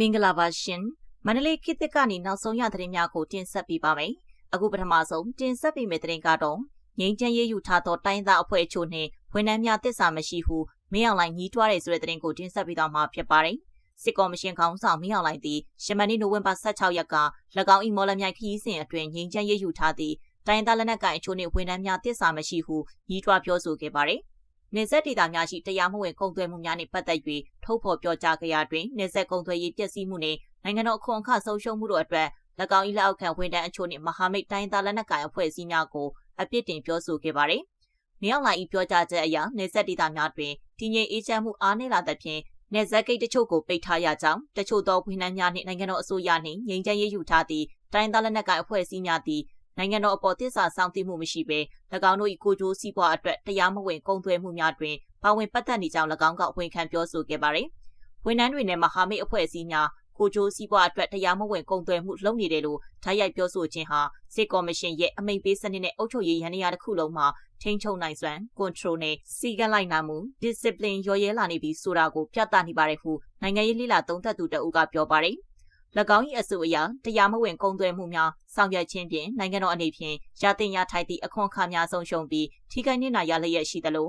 မင်္ဂလာပါရှင်မန္တလေးခေတ်သစ်ကနေနောက်ဆုံးရသတင်းများကိုတင်ဆက်ပေးပါမယ်အခုပထမဆုံးတင်ဆက်ပေးမယ့်သတင်းကတော့ငိမ့်ချမ်းရေးယူထားသောတိုင်းသားအဖွဲ့အချို့နှင့်ဝန်ထမ်းများတစ္ဆာမရှိဟုမင်းအောင်လှိုင်ညီးတွားတဲ့ဆိုတဲ့သတင်းကိုတင်ဆက်ပေးတော့မှာဖြစ်ပါတယ်စစ်ကော်မရှင်ခေါင်းဆောင်မင်းအောင်လှိုင်သည်ရှမန်နီနိုဝင်ဘာ16ရက်က၎င်း၏မော်လမြိုင်ခရီးစဉ်အတွင်းငိမ့်ချမ်းရေးယူထားသည့်တိုင်းသားလက်နက်ကိုင်အချို့နှင့်ဝန်ထမ်းများတစ္ဆာမရှိဟုညီးတွားပြောဆိုခဲ့ပါတယ် နေဆက်ဒေတာများရှိတရားမဝင်ကုန်သွယ်မှုများနှင့်ပတ်သက်၍ထုတ်ဖော်ပြောကြားကြရာတွင်နေဆက်ကုန်သွယ်ရေးပျက်စီးမှုနှင့်နိုင်ငံတော်အခွန်အခဆုံးရှုံးမှုတို့အတွက်၎င်း၏လက်အောက်ခံဝန်ထမ်းအချို့နှင့်မဟာမိတ်တိုင်းသားလက်နက်ကိုင်အဖွဲ့အစည်းများကိုအပြစ်တင်ပြောဆိုခဲ့ပါတယ်။မြောက်လိုင်၏ပြောကြားချက်အရနေဆက်ဒေတာများတွင်တည်ငြိမ်အေးချမ်းမှုအားနည်းလာသဖြင့်နေဆက်ဂိတ်တချို့ကိုပိတ်ထားရကြောင်းတချို့သောဝန်ထမ်းများနှင့်နိုင်ငံတော်အစိုးရနှင့်ငြိမ်းချမ်းရေးယူထားသည့်တိုင်းသားလက်နက်ကိုင်အဖွဲ့အစည်းများသည် နိုင်ငံတော်အပေါ်တစ္ဆာဆောင်သိမှုမရှိဘဲ၎င်းတို့၏ကိုကြိုးစည်းပွားအတွက်တရားမဝင်ကုန်သွယ်မှုများတွင်ပါဝင်ပတ်သက်နေကြောင်း၎င်းကဝန်ခံပြောဆိုခဲ့ပါတယ်။ဝန်ထမ်းတွေနဲ့မဟာမိတ်အဖွဲ့အစည်းများကိုကျိုးစည်းပွားအတွက်တရားမဝင်ကုန်သွယ်မှုလုပ်နေတယ်လို့ထိုက်ရိုက်ပြောဆိုခြင်းဟာစစ်ကော်မရှင်ရဲ့အမိန့်ပေးစနစ်နဲ့အုပ်ချုပ်ရေးရန်ရာတစ်ခုလုံးမှာထိန်းချုပ်နိုင်စွမ်း control နဲ့စီကလိုက်နာမှု discipline ရော်ရဲလာနေပြီဆိုတာကိုပြသနေပါတယ်ဟုနိုင်ငံရေးလှိလာသုံးသပ်သူတအုပ်ကပြောပါတယ်၎ င်း၏အဆိုအရတရားမဝင်ကုန်သွယ်မှုများဆောင်ရွက်ခြင်းဖြင့်နိုင်ငံတော်အနေဖြင့်ရတင်ရထိုက်သည့်အခွန်အခများဆုံးရှုံးပြီးထိခိုက်နစ်နာရလျက်ရှိသလို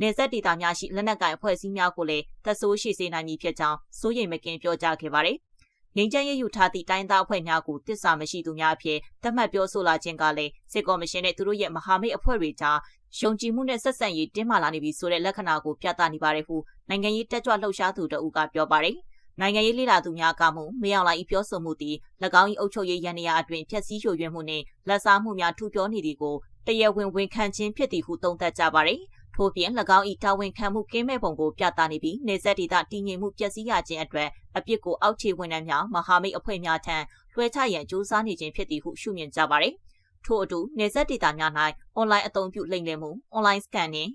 နေဆက်ဒေတာများရှိလက်နက်ကိုင်အဖွဲ့အစည်းများကိုလည်းသက်ဆိုးရှိစေနိုင်မည်ဖြစ်ကြောင်းစိုးရိမ်မကင်းပြောကြားခဲ့ပါတယ်။ငိမ့်ချမ်းရေးယူထားသည့်တိုင်းသားအဖွဲ့များကိုတစ္ဆာမရှိသူများအဖြစ်သတ်မှတ်ပြောဆိုလာခြင်းကလည်းစစ်ကော်မရှင်နဲ့သူတို့ရဲ့မဟာမိတ်အဖွဲ့တွေကြားယုံကြည်မှုနဲ့ဆက်ဆံရေးတင်းမာလာနေပြီဆိုတဲ့လက္ခဏာကိုပြသနေပါတယ်ဟုနိုင်ငံရေးတက်ကြွလှုပ်ရှားသူတအုပ်ကပြောပါတယ်။ နိုင်ငံရေးလေလာသူများကမှမင်းအောင်လှိုင်ပြောဆိုမှုသည်၎င်း၏အုပ်ချုပ်ရေးရန်ရာအတွင်ဖျက်ဆီးယိုယွင်းမှုနှင့်လက်စားမှုများထူပြောနေသည်ကိုတရားဝင်ဝန်ခံခြင်းဖြစ်သည်ဟုသုံးသပ်ကြပါသည်ထို့ပြင်၎င်း၏တာဝန်ခံမှုကင်းမဲ့ပုံကိုပြသနေပြီးနေဆက်ဒေသတည်ငြိမ်မှုပျက်စီးရခြင်းအတွက်အပြစ်ကိုအောက်ခြေဝန်ထမ်းများမဟာမိတ်အဖွဲ့များထံလွှဲချရန်ကြိုးစားနေခြင်းဖြစ်သည်ဟုရှုမြင်ကြပါသည်။ထို့အတူနေဆက်ဒေသများ၌အွန်လိုင်းအသုံးပြုလိမ့်လည်မှုအွန်လိုင်းစကန်နှင့်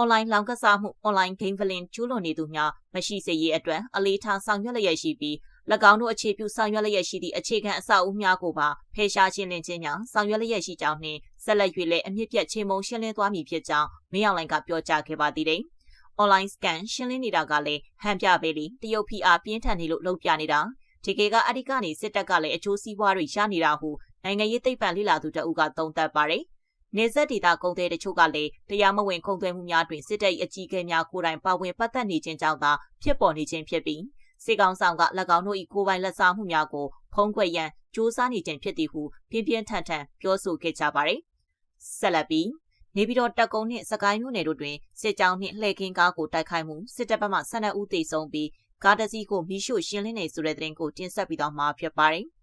အွန်လိုင်းလောင်ကစားမှုအွန်လိုင်းဂိမ်းဗလင်ကျူးလွန်နေသူများမရှိစေရေးအတွက်အလေးထားဆောင်ရွက်လျက်ရှိပြီး၎င်းတို့အခြေပြုဆောင်ရွက်လျက်ရှိသည့်အခြေခံအဆောက်အဦများကိုပါဖယ်ရှားရှင်းလင်းခြင်းများဆောင်ရွက်လျက်ရှိကြောင်းနှင့်ဆက်လက်၍လည်းအမြင့်ပြတ်ချိန်မုံရှင်းလင်းသွားမည်ဖြစ်ကြောင်းမင်းအောင်လှိုင်ကပြောကြားခဲ့ပါသေးတယ်။ online scan ရှင်းလင်းနေတာကလည်းဟန်ပြပဲလေတရုတ် PR ပြင်းထန်နေလို့လုပ်ပြနေတာဒီကေကအဓိကနေစစ်တပ်ကလည်းအကျိုးစီးပွားတွေရနေတာဟုနိုင်ငံရေးသိပ္ပံလေ့လာသူတအုပ်ကသုံးသပ်ပါတယ်။ နေဆက်ဒေတာကုန်တဲ့တချို့ကလည်းတရားမဝင်ကုန်သွယ်မှုများတွင်စစ်တပ်၏အကြီးအကဲများကိုယ်တိုင်ပါဝင်ပတ်သက်နေခြင်းကြောင့်သာဖြစ်ပေါ်နေခြင်းဖြစ်ပြီးစေကောင်ဆောင်က၎င်းတို့၏ကိုယ်ပိုင်လက်စားမှုများကိုဖုံးကွယ်ရန်စ조사နေခြင်းဖြစ်သည်ဟုပြင်းပြင်းထန်ထန်ပြောဆိုခဲ့ကြပါတယ်။ဆက်လက်ပြီးနေပြည်တော်တက်ကုန်းနှင့်စကိုင်းမြို့နယ်တို့တွင်စစ်ကြောင်းနှင့်လှည့်ကင်းကားကိုတိုက်ခိုက်မှုစစ်တပ်ဘက်မှ12ဦးသေဆုံးပြီးကားတစ်စီးကိုမိရှို့ရှင်းလင်းနေဆိုတဲ့သတင်းကိုတင်ဆက်ပြီးတော့မှာဖြစ်ပါတယ်။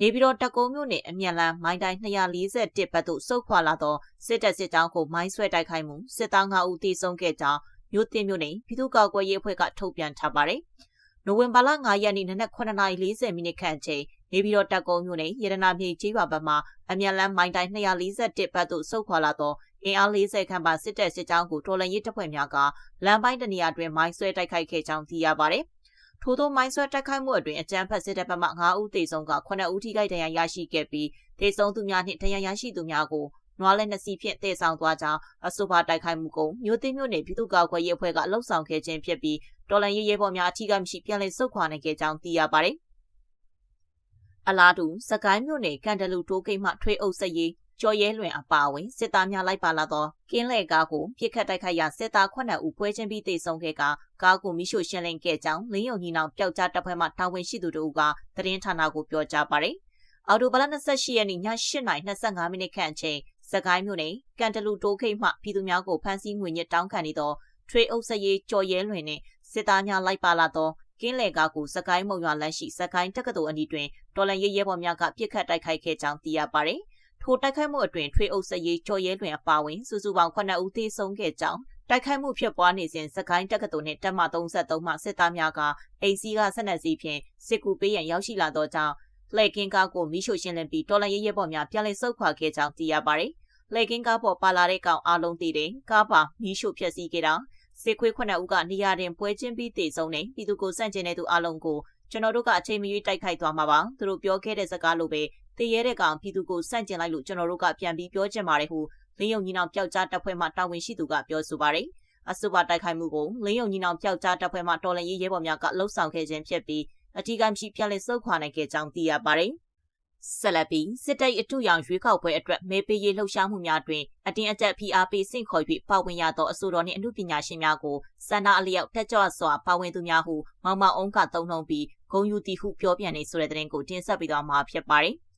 နေပြည်တော်တက်ကုန်းမြို့နယ်အမြန်လန်းမိုင်းတိုင်း241ဘက်သို့စုခွာလာသောစစ်တပ်စစ်ကြောင်းကိုမိုင်းဆွဲတိုက်ခိုက်မှုစစ်သား5ဦးသေဆုံးခဲ့ကြောင်းမြို့တင်မြို့နယ်ပြည်သူ့ကာကွယ်ရေးအဖွဲ့ကထုတ်ပြန်ထားပါတယ်။နိုဝင်ဘာလ9ရက်နေ့နနက်9:40မိနစ်ခန့်အချိန်နေပြည်တော်တက်ကုန်းမြို့နယ်ရတနာမြေကြီးပါဘက်မှအမြန်လန်းမိုင်းတိုင်း241ဘက်သို့ဆုတ်ခွာလာသောအင်အား40ခန့်ပါစစ်တပ်စစ်ကြောင်းကိုတော်လှန်ရေးတပ်ဖွဲ့များကလမ်းပိုင်းတနေရာတွင်မိုင်းဆွဲတိုက်ခိုက်ခဲ့ကြောင်းသိရပါတယ်။ ထို့သောမိုင်းဆွဲတိုက်ခိုက်မှုအတွင်အကြမ်းဖက်စစ်တပ်ဘက်မှ9ဦးသေဆုံးက9ဦးထိခိုက်ဒဏ်ရာရရှိခဲ့ပြီးသေဆုံးသူများနှင့်ဒဏ်ရာရရှိသူများကိုနွားလဲနှစ်စီးဖြင့်တည်ဆောင်သွားကြောင်းအဆိုပါတိုက်ခိုက်မှုကိုမြို့သိမ်းမြို့နယ်ပြည်သူ့ကာကွယ်ရေးအဖွဲ့ကလှုပ်ဆောင်ခဲ့ခြင်းဖြစ်ပြီးတော်လန်ရေးရဲဘော်များအထီးကမရှိပြန်လည်ဆုတ်ခွာနိုင်ခဲ့ကြောင်းသိရပါတယ်။အလားတူစကိုင်းမြို့နယ်ကန်တလူတိုးကိတ်မှထွေးအုပ်စရေး ကျော်ရဲလွင်အပါအဝင်စစ်သားများလိုက်ပါလာသောကင်းလေကားကိုပြစ်ခတ်တိုက်ခိုက်ရာစစ်သား9ဦးပွဲချင်းပြီးတေဆုံးခဲ့ကကားကိုမိရှို့ရှင်းလင်းခဲ့ကြောင်းလင်းယုံညီနောင်ပျောက်ကြားတပ်ဖွဲ့မှတာဝန်ရှိသူတို့ကသတင်းဌာနကိုပြောကြားပါတယ်။အော်တိုဘလ28ရက်နေ့ည8:25မိနစ်ခန့်အချိန်စကိုင်းမြို့နယ်ကန်တလူတိုးခိတ်မှပြည်သူများကိုဖမ်းဆီးငွေညစ်တောင်းခံနေသောထွေအုပ်စရေးကြော်ရဲလွင်နှင့်စစ်သားများလိုက်ပါလာသောကင်းလေကားကိုစကိုင်းမုံရွာလမ်းရှိစကိုင်းတက္ကသိုလ်အနီးတွင်တော်လန်ရေးရဲဘော်များကပြစ်ခတ်တိုက်ခိုက်ခဲ့ကြောင်းသိရပါသည်။ ထိုတိုက်ခိုက်မှုအတွင်ထွေအုပ်စရေးကြော်ရဲလွင်အပါဝင်စုစုပေါင်း9ဦးသေဆုံးခဲ့ကြောင်းတိုက်ခိုက်မှုဖြစ်ပွားနေစဉ်စကိုင်းတက္ကသိုလ်နှင့်တပ်မ33မှစစ်သားများကအိမ်စီးကဆက်နက်စီဖြင့်စစ်ကူပေးရန်ရောက်ရှိလာသောကြောင့်လှည့်ကင်းကားကိုမိရှို့ရှင်းလင်းပြီးတော်လန်ရေးရဲဘော်များပြန်လည်ဆုတ်ခွာခဲ့ကြောင်းသိရပါသည်။လှည့်ကင်းကားပေါ်ပါလာတဲ့ကောင်အလုံးတည်တယ်ကားပါမိရှို့ဖျက်ဆီးခဲ့တာစစ်ခွေးခုနှစ်ဦးကနေရာတင်ပွဲချင်းပြီးတည်ဆုံးနေပြည်သူကိုစန့်ကျင်တဲ့သူအလုံးကိုကျွန်တော်တို့ကအချိန်မရွေးတိုက်ခိုက်သွားမှာပါသူတို့ပြောခဲ့တဲ့စကားလိုပဲ တည်ရဲတဲ့ကောင်ပြည်သူကိုစန့်ကျင်လိုက်လို့ကျွန်တော်တို့ကပြန်ပြီးပြောချင်ပါတယ်ဟုလင်းယုံညီနောင်ပျောက်ကြားတပ်ဖွဲ့မှတာဝန်ရှိသူကပြောဆိုပါတယ်အဆိုပါတိုက်ခိုက်မှုကိုလင်းယုံညီနောင်ပျောက်ကြားတပ်ဖွဲ့မှတော်လန်ရေးရဲဘော်များကလှုပ်ဆောင်ခဲ့ခြင်းဖြစ်ပြီးအထီးကမရှိပြန်လည်စုပ်ခွာနိုင်ခဲ့ကြောင်းသိရပါတယ်။ဆက်လက်ပြီးစစ်တပ်အထူးရောင်ရွေးကောက်ပွဲအတွက်မဲပေးရေးလှုပ်ရှားမှုများတွင်အတင်းအကျပ်ဖိအားပေးဆင့်ခေါ်၍ပါဝင်ရသောအဆိုတော်နှင့်အမှုပညာရှင်များကိုစန္ဒအလျောက်တက်ကြွစွာပါဝင်သူများဟုမောင်မောင်အုံးကတုံ့နှုံပြီးဂုံယူတီဟုပြောပြန်နေဆိုတဲ့တဲ့ရင်ကိုတင်ဆက်ပြီးတော့မှာဖြစ်ပါတယ်။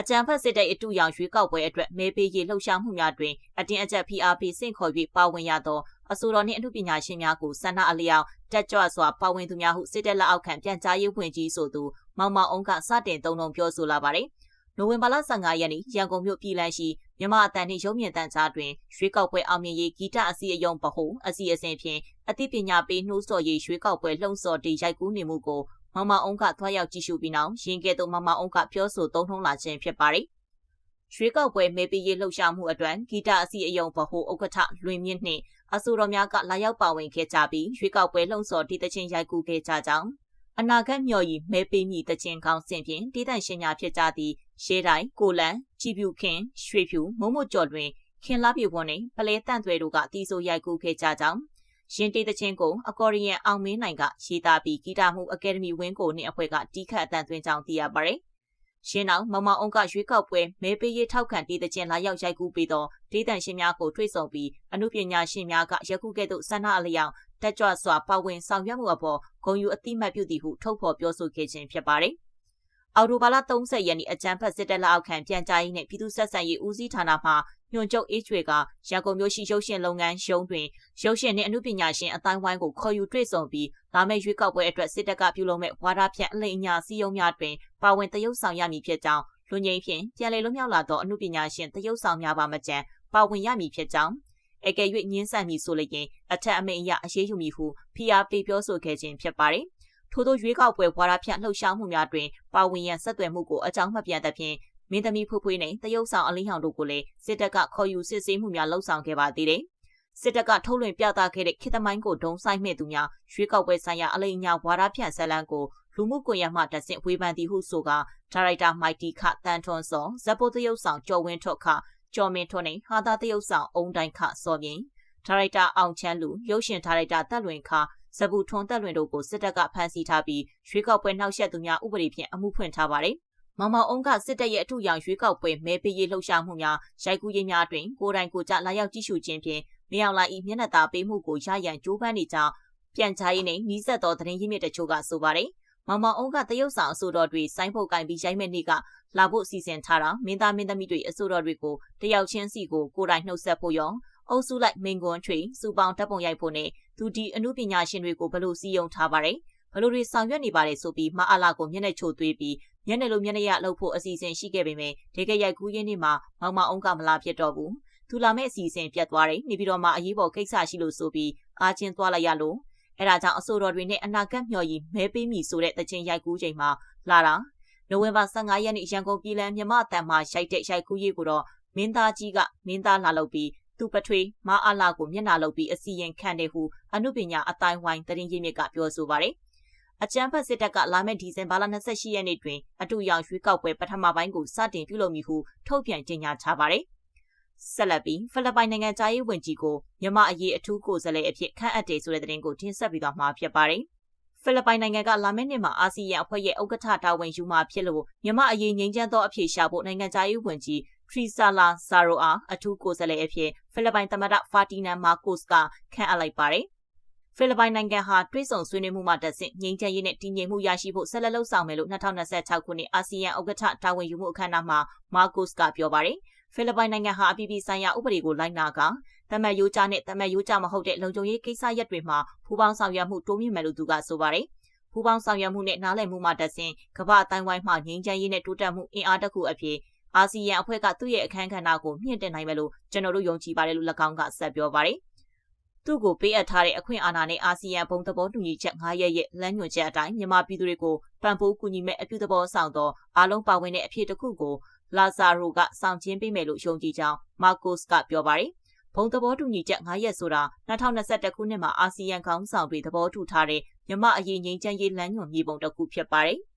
အကြံဖက်စစ်တဲ့အတူရောင်ရွေးကောက်ပွဲအတွက်မဲပေးရေးလှုပ်ရှားမှုများတွင်အတင်းအကျပ်ဖိအားပေးဆင့်ခေါ်၍ပါဝင်ရသောအဆိုတော်နှင့်အမှုပညာရှင်များကိုဆန္ဒအလျောက်တက်ကြွစွာပါဝင်သူများဟုစစ်တပ်လက်အောက်ခံပြန်ကြားရေးဝန်ကြီးဆိုသူမောင်မောင်အုံးကစတင်တုံ့နှုံပြောဆိုလာပါတယ်။နိုဝင်ဘာလ15ရက်နေ့ရန်ကုန်မြို့ပြည်လန်းရှိမြမအတန်နှင့်ရုံမြင့်တန်ကြားတွင်ရွေးကောက်ပွဲအောင်မြင်ရေးဂီတအစီအယုံဗဟုအစီအစဉ်ဖြင့်အသိပညာပေးနှိုးဆော်ရေးရွှေကောက်ပွဲလှုံ့ဆော်တီရိုက်ကူးနေမှုကို မမအုံးကသွားရောက်ကြည့်ရှုပြီးနောက်ရင်ကဲ့သို့မမအုံးကပြောဆိုသုံးထုံးလာခြင်းဖြစ်ပါတယ်။ရွေးကောက်ပွဲမဲပေးရေးလှုပ်ရှားမှုအတွက်ဂီတအစီအယုံဗဟိုဥက္ကဋ္ဌလွင်မြင့်နှင့်အဆိုတော်များကလာရောက်ပါဝင်ခဲ့ကြပြီးရွေးကောက်ပွဲလှုံ့ဆော်တီးသချင်းရိုက်ကူးခဲ့ကြကြောင်းအနာဂတ်မျှော်ရည်မဲပေးမိတခြင်းကောင်းစင်ဖြင့်တည်တံ့ရှင်များဖြစ်ကြသည့်ရှေးတိုင်းကိုလန်ကြည်ပြူခင်ရွှေဖြူမုံမကျော်တွင်ခင်လာပြေဝန်နှင့်ပလဲတန့်သွဲတို့ကတီးဆိုရိုက်ကူးခဲ့ကြကြောင်း ရင်တေးသချင်းကိုအကော်ရီယန်အောင်မင်းနိုင်ကရေးသားပြီးဂီတမှုအကယ်ဒမီဝင်းကိုနှင့်အဖွဲ့ကတီးခတ်အတန်သွင်းကြောင်းသိရပါတယ်။ရှင်းအောင်မမအောင်ကရွေးကောက်ပွဲမဲပေးရေးထောက်ခံတည်တဲ့ကျင်လာရောက်ရိုက်ကူးပြီးတော့ဒေသရှင်များကိုထွေးဆုံပြီးအမှုပညာရှင်များကယခုကဲ့သို့ဆန္ဒအလျောက်တက်ကြွစွာပါဝင်ဆောင်ရွက်မှုအပေါ်ဂုဏ်ယူအတိမတ်ပြုသည်ဟုထုတ်ဖော်ပြောဆိုခဲ့ခြင်းဖြစ်ပါတယ်။ အော်တိုဘာလ30ရက်နေ့အကြံဖတ်စစ်တပ်လက်အောက်ခံပြန်ကြားရေးနဲ့ပြည်သူ့ဆက်ဆံရေးဦးစီးဌာနမှညွှန်ချုပ်အေးချွေကရန်ကုန်မြို့ရှိရုပ်ရှင်လုပ်ငန်းရုံးတွင်ရုပ်ရှင်နှင့်အမှုပညာရှင်အတိုင်းဝိုင်းကိုခေါ်ယူတွေ့ဆုံပြီးလာမယ့်ရွေးကောက်ပွဲအတွက်စစ်တပ်ကပြုလုပ်မဲ့ဝါဒဖြန့်အလိမ်အညာစည်းရုံးများတွင်ပါဝင်တရုပ်ဆောင်ရမည်ဖြစ်ကြောင်းလူငိမ့်ဖြင့်ပြန်လည်လွတ်မြောက်လာသောအမှုပညာရှင်တရုပ်ဆောင်များပါမကြံပါဝင်ရမည်ဖြစ်ကြောင်းအကယ်၍ညှင်းဆန်မည်ဆိုလျင်အထက်အမိန်အရအရေးယူမည်ဟုဖိအားပေးပြောဆိုခဲ့ခြင်းဖြစ်ပါတယ်။ ထို့သောရွေးကောက်ပွဲဘွာရဖြန့်လှုပ်ရှားမှုများတွင်ပါဝင်ရန်ဆက်သွယ်မှုကိုအကြောင်းမပြန်သဖြင့်မင်းသမီးဖွဖွေးနှင့်တရုတ်ဆောင်အလင်းဟောင်တို့ကိုလည်းစစ်တပ်ကခေါ်ယူစစ်ဆေးမှုများလှုပ်ဆောင်ခဲ့ပါသေးတယ်။စစ်တပ်ကထုတ်လွှင့်ပြသခဲ့တဲ့ခေတ္တမိုင်းကိုဒုံဆိုင်မဲ့သူများရွေးကောက်ပွဲဆိုင်ရာအလိမ်အညာဝါဒဖြန့်ဇလန်းကိုလူမှုကွန်ရက်မှတဆင့်ဝေဖန်သည်ဟုဆိုကဒါရိုက်တာမိုက်တီခတန်ထွန်းစောဇပိုတရုတ်ဆောင်ကျော်ဝင်းထွတ်ခကျော်မင်းထွန်းနဲ့ဟာသာတရုတ်ဆောင်အုံတိုင်းခစောမြင့်ဒါရိုက်တာအောင်ချမ်းလူရုပ်ရှင်ဒါရိုက်တာတက်လွင်ခ ဇပူထွန်းတက်လွင်တို့ကိုစစ်တပ်ကဖမ်းဆီးထားပြီးရွေးကောက်ပွဲနှောက်ယှက်သူများဥပဒေဖြင့်အမှုဖွင့်ထားပါတယ်။မောင်မောင်အုံးကစစ်တပ်ရဲ့အထူးရောင်ရွေးကောက်ပွဲမဲပေးရေးလှုပ်ရှားမှုများရိုက်ကူးရေးများတွင်ကိုယ်တိုင်ကိုယ်ကျလာရောက်ကြည့်ရှုခြင်းဖြင့်မြေအောင်လာဤမျက်နှာသာပေးမှုကိုရရန်ကြိုးပမ်းနေကြောင်းပြန်ချရေးနှင့်နီးစပ်သောသတင်းရင်းမြစ်တချို့ကဆိုပါတယ်။မောင်မောင်အုံးကတရုတ်ဆောင်အဆိုတော်တွေစိုင်းဖို့ကင်ပြီးရိုက်မဲ့နေ့ကလာဖို့စီစဉ်ထားတာမင်းသားမင်းသမီးတွေအဆိုတော်တွေကိုတယောက်ချင်းစီကိုကိုယ်တိုင်နှုတ်ဆက်ဖို့ရောအုပ်စုလိုက်မင်ကွန်ထွေစူပေါင်းတပ်ပုံရိုက်ဖို့နဲ့ သူဒီအမှုပညာရှင်တွေကိုဘလို့စီယုံထားပါတယ်ဘလို့တွေဆောင်ရွက်နေပါတယ်ဆိုပြီးမအားလာကိုမျက်နှာချိုသွေးပြီးမျက်နှာလိုမျက်နှာရလှုပ်ဖို့အစီအစဉ်ရှိခဲ့ပေမဲ့ဒေကရိုက်ကူးရင်းနေ့မှာမောင်မောင်အုံးကမလာဖြစ်တော့ဘူးသူလာမဲ့အစီအစဉ်ပြတ်သွားတယ်နေပြီးတော့မှအရေးပေါ်ကိစ္စရှိလို့ဆိုပြီးအားချင်းသွားလိုက်ရလို့အဲဒါကြောင့်အဆိုတော်တွေနဲ့အနာဂတ်မျှော်ရည်မဲပေးမိဆိုတဲ့တခြင်းရိုက်ကူးချိန်မှာလာတာနိုဝင်ဘာ15ရက်နေ့ရန်ကုန်ပြည်လန်းမြမတန်မှာရိုက်တဲ့ရိုက်ကူးရေးကိုတော့မင်းသားကြီးကမင်းသားလာလုပ်ပြီး သူပထွေးမအားလာကိုမျက်နှာလုပ်ပြီးအစီရင်ခံတယ်ဟုအမှုပညာအတိုင်းဝိုင်းတရင်ရင်းမြစ်ကပြောဆိုပါတယ်အကြံဖတ်စစ်တပ်ကလာမယ့်ဒီဇင်ဘာလ28ရက်နေ့တွင်အတူရောင်ရွေးကောက်ပွဲပထမပိုင်းကိုစတင်ပြုလုပ်မည်ဟုထုတ်ပြန်ကြေညာထားပါတယ်။ဆက်လက်ပြီးဖိလစ်ပိုင်နိုင်ငံသားရေးဝန်ကြီးကိုမြန်မာအရေးအထူးကိုယ်စားလှယ်အဖြစ်ခန့်အပ်တယ်ဆိုတဲ့သတင်းကိုတင်ဆက်ပြီးတော့မှာဖြစ်ပါတယ်။ဖိလစ်ပိုင်နိုင်ငံကလာမယ့်နှစ်မှာအာဆီယံအဖွဲ့ရဲ့ဥက္ကဋ္ဌတာဝန်ယူမှာဖြစ်လို့မြန်မာအရေးငြိမ်းချမ်းသောအဖြစ်ရှာဖို့နိုင်ငံသားရေးဝန်ကြီး ထရီဆာလာဇာရိုအာအထူးကိုယ်စားလှယ်အဖြစ်ဖိလစ်ပိုင်သမ္မတဖာတီနန်မာကိုစ်ကခန့်အပ်လိုက်ပါတယ်။ဖိလစ်ပိုင်နိုင်ငံဟာတွဲဆောင်ဆွေးနွေးမှုမှတက်ဆင့်ငြိမ်းချမ်းရေးနဲ့တည်ငြိမ်မှုရရှိဖို့ဆက်လက်လှုပ်ဆောင်မယ်လို့2026ခုနှစ်အာဆီယံဥက္ကဋ္ဌတာဝန်ယူမှုအခမ်းအနားမှာမာကိုစ်ကပြောပါတယ်။ဖိလစ်ပိုင်နိုင်ငံဟာအပြည်ပြည်ဆိုင်ရာဥပဒေကိုလိုက်နာကတမတ်ရိုးကြနဲ့တမတ်ရိုးကြမဟုတ်တဲ့လုံခြုံရေးကိစ္စရပ်တွေမှာပူးပေါင်းဆောင်ရွက်မှုတိုးမြှင့်မယ်လို့သူကဆိုပါတယ်။ပူးပေါင်းဆောင်ရွက်မှုနဲ့နားလည်မှုမှတဆင်ကမ္ဘာအတိုင်းဝိုင်းမှငြိမ်းချမ်းရေးနဲ့တိုးတက်မှုအင်အားတစ်ခုအဖြစ် အာဆီယံအဖွဲ့ကသူ့ရဲ့အခမ်းကဏ္ဍကိုမြင့်တင်နိုင်မယ်လို့ကျွန်တော်တို့ယုံကြည်ပါတယ်လို့၎င်းကဆက်ပြောပါတယ်။သူ့ကိုပေးအပ်ထားတဲ့အခွင့်အာဏာနဲ့အာဆီယံဘုံသဘောတူညီချက်9ရက်ရဲ့လမ်းညွှန်ချက်အတိုင်းမြန်မာပြည်သူတွေကိုပံ့ပိုးကူညီမဲ့အပြုသဘောဆောင်သောအားလုံးပါဝင်တဲ့အဖြစ်တစ်ခုကိုလာဇာရိုကဆောင်ကျင်းပေးမယ်လို့ယုံကြည်ကြောင်းမာကိုစ်ကပြောပါတယ်။ဘုံသဘောတူညီချက်9ရက်ဆိုတာ2021ခုနှစ်မှာအာဆီယံခေါင်းဆောင်တွေသဘောတူထားတဲ့မြမအရေးငြိမ်းချမ်းရေးလမ်းညွှန်မြေပုံတစ်ခုဖြစ်ပါတယ်။